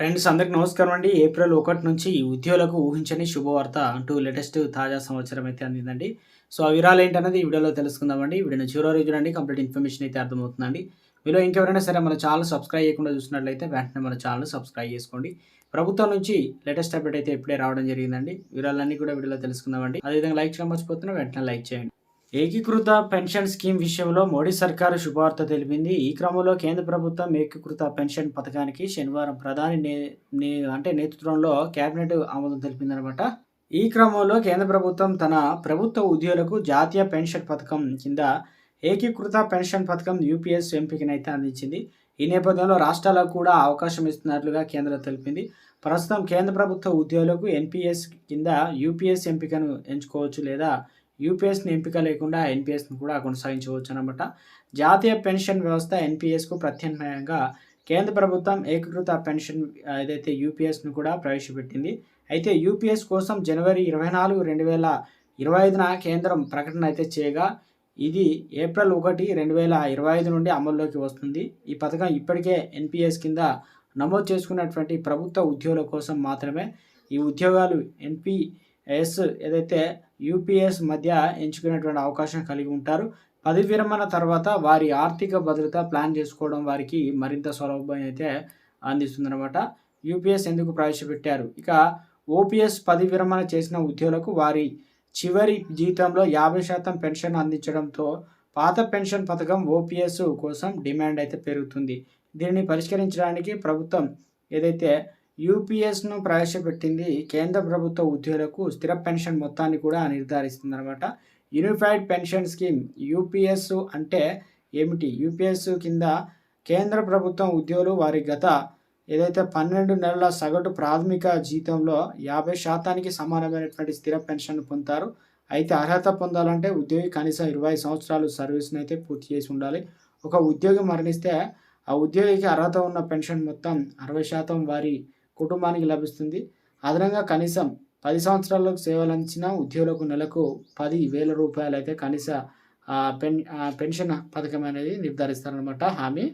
Friends అందరికి నమస్కారం అండి. ఏప్రిల్ ఒకటి నుంచి ఉద్యోగులకు ఊహించని శుభవార్త అంటూ లేటెస్ట్ తాజా సమాచారం అయితే అందిందండి. సో ఆ వివరాలు ఏంటనేది ఈ వీడియోలో తెలుసుకుందామండి. వీడియోని చివరి చూడండి కంప్లీట్ ఇన్ఫర్మేషన్ అయితే అర్థమవుతుందండి. మీలో ఇంకెవరైనా సరే మన ఛానల్ సబ్స్క్రైబ్ చేయకుండా చూసినట్లయితే వెంటనే మన ఛానల్ సబ్స్క్రైబ్ చేసుకోండి. ప్రభుత్వం నుంచి లేటెస్ట్ అప్డేట్ అయితే ఇప్పుడే రావడం జరిగిందండి. వివరాలన్నీ కూడా వీడియోలో తెలుసుకుందామండి. అదేవిధంగా లైక్ చేయడం మర్చిపోతున్నా వెంటనే లైక్ చేయండి. ఏకీకృత పెన్షన్ స్కీమ్ విషయంలో మోడీ సర్కారు శుభవార్త తెలిపింది. ఈ క్రమంలో కేంద్ర ప్రభుత్వం ఏకీకృత పెన్షన్ పథకానికి శనివారం ప్రధాని నే నే- అంటే నేతృత్వంలో కేబినెట్ ఆమోదం తెలిపిందనమాట. ఈ క్రమంలో కేంద్ర ప్రభుత్వం తన ప్రభుత్వ ఉద్యోగులకు జాతీయ పెన్షన్ పథకం కింద ఏకీకృత పెన్షన్ పథకం యూపీఎస్ ఎంపికనైతే అందించింది. ఈ నేపథ్యంలో రాష్ట్రాలకు కూడా అవకాశం ఇస్తున్నట్లుగా కేంద్రం తెలిపింది. ప్రస్తుతం కేంద్ర ప్రభుత్వ ఉద్యోగులకు ఎన్పిఎస్ కింద యూపీఎస్ ఎంపికను ఎంచుకోవచ్చు లేదా యూపీఎస్ని ఎంపిక లేకుండా ఎన్పిఎస్ను కూడా కొనసాగించవచ్చు అనమాట జాతీయ పెన్షన్ వ్యవస్థ ఎన్పిఎస్కు ప్రత్యామ్నాయంగా కేంద్ర ప్రభుత్వం ఏకీకృత పెన్షన్ ఏదైతే యూపీఎస్ను కూడా ప్రవేశపెట్టింది అయితే యూపీఎస్ కోసం జనవరి ఇరవై నాలుగు రెండు వేల ఇరవై ఐదున కేంద్రం ప్రకటన అయితే చేయగా ఇది ఏప్రిల్ ఒకటి రెండు వేల ఇరవై ఐదు నుండి అమల్లోకి వస్తుంది. ఈ పథకం ఇప్పటికే ఎన్పిఎస్ కింద నమోదు చేసుకున్నటువంటి ప్రభుత్వ ఉద్యోగుల కోసం మాత్రమే ఈ ఉద్యోగాలు ఎన్పి ఎస్ ఏదైతే యూపీఎస్ మధ్య ఎంచుకునేటువంటి అవకాశం కలిగి ఉంటారు. పదవి విరమణ తర్వాత వారి ఆర్థిక భద్రత ప్లాన్ చేసుకోవడం వారికి మరింత సౌలభ్యం అయితే అందిస్తుందన్నమాట. యూపీఎస్ ఎందుకు ప్రవేశపెట్టారు? ఇక ఓపీఎస్ పదవి విరమణ చేసిన ఉద్యోగులకు వారి చివరి జీతంలో యాభై శాతం పెన్షన్ అందించడంతో పాత పెన్షన్ పథకం ఓపీఎస్ కోసం డిమాండ్ అయితే పెరుగుతుంది. దీనిని పరిష్కరించడానికి ప్రభుత్వం ఏదైతే యూపీఎస్ను ప్రవేశపెట్టింది కేంద్ర ప్రభుత్వ ఉద్యోగులకు స్థిర పెన్షన్ మొత్తాన్ని కూడా నిర్ధారిస్తుంది అనమాట యూనిఫైడ్ పెన్షన్ స్కీమ్ యూపీఎస్ అంటే ఏమిటి? యూపీఎస్ కింద కేంద్ర ప్రభుత్వం ఉద్యోగులు వారి గత ఏదైతే పన్నెండు నెలల సగటు ప్రాథమిక జీతంలో యాభై శాతానికి సమానమైనటువంటి స్థిర పెన్షన్ పొందుతారు. అయితే అర్హత పొందాలంటే ఉద్యోగి కనీసం ఇరవై సంవత్సరాలు సర్వీస్ని అయితే పూర్తి చేసి ఉండాలి. ఒక ఉద్యోగి మరణిస్తే ఆ ఉద్యోగికి అర్హత ఉన్న పెన్షన్ మొత్తం అరవై శాతం వారి కుటుంబానికి లభిస్తుంది. అదనంగా కనీసం పది సంవత్సరాలకు సేవలు అందించిన ఉద్యోగులకు నెలకు పది వేల రూపాయలు అయితే కనీస పెన్ పెన్షన్ పథకం అనేది నిర్ధారిస్తారనమాట హామీ